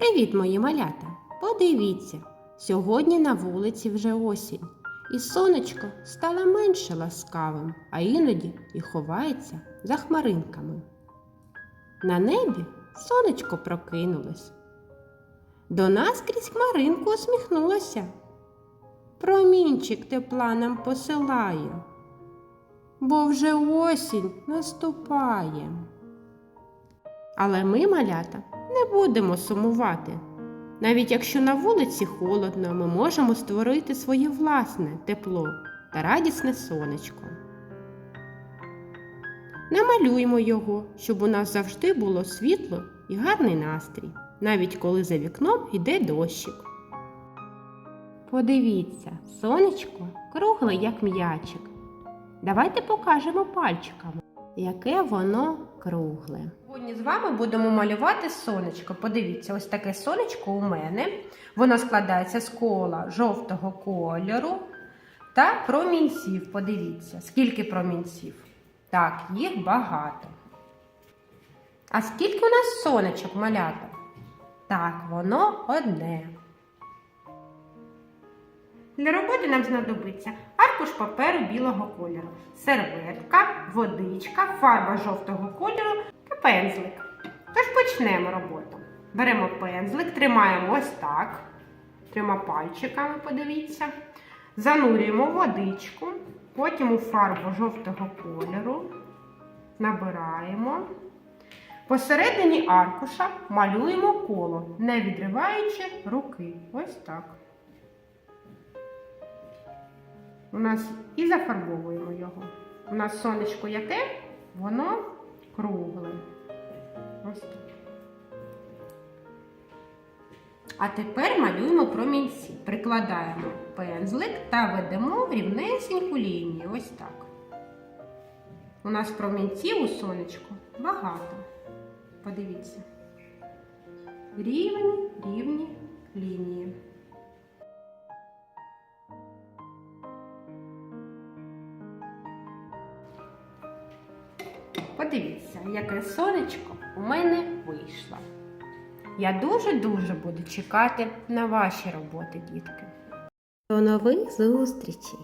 Привіт, мої малята! Подивіться, сьогодні на вулиці вже осінь, і сонечко стало менше ласкавим, а іноді і ховається за хмаринками. На небі сонечко прокинулось. До нас крізь хмаринку усміхнулося. Промінчик тепла нам посилає, бо вже осінь наступає. Але ми, малята, не будемо сумувати. Навіть якщо на вулиці холодно, ми можемо створити своє власне тепло та радісне сонечко. Намалюймо його, щоб у нас завжди було світло і гарний настрій, навіть коли за вікном йде дощик. Подивіться, сонечко кругле, як м'ячик. Давайте покажемо пальчиками, яке воно кругле. Сьогодні з вами будемо малювати сонечко. Подивіться, ось таке сонечко у мене. Воно складається з кола жовтого кольору та промінців. Подивіться, скільки промінців. Так, їх багато. А скільки у нас сонечок малята? Так, воно одне. Для роботи нам знадобиться аркуш паперу білого кольору, серветка, водичка, фарба жовтого кольору пензлик. Тож почнемо роботу. Беремо пензлик, тримаємо ось так, трьома пальчиками, подивіться. Занурюємо водичку, потім у фарбу жовтого кольору, набираємо. Посередині аркуша малюємо коло, не відриваючи руки. Ось так. У нас і зафарбовуємо його. У нас сонечко яке? Воно кругле. Ось так. А тепер малюємо промінці. Прикладаємо пензлик та ведемо рівнесеньку лінію. Ось так. У нас промінців у сонечку багато. Подивіться. Рівні, рівні лінії. Подивіться, яке сонечко у мене вийшло. Я дуже-дуже буду чекати на ваші роботи, дітки. До нових зустрічей!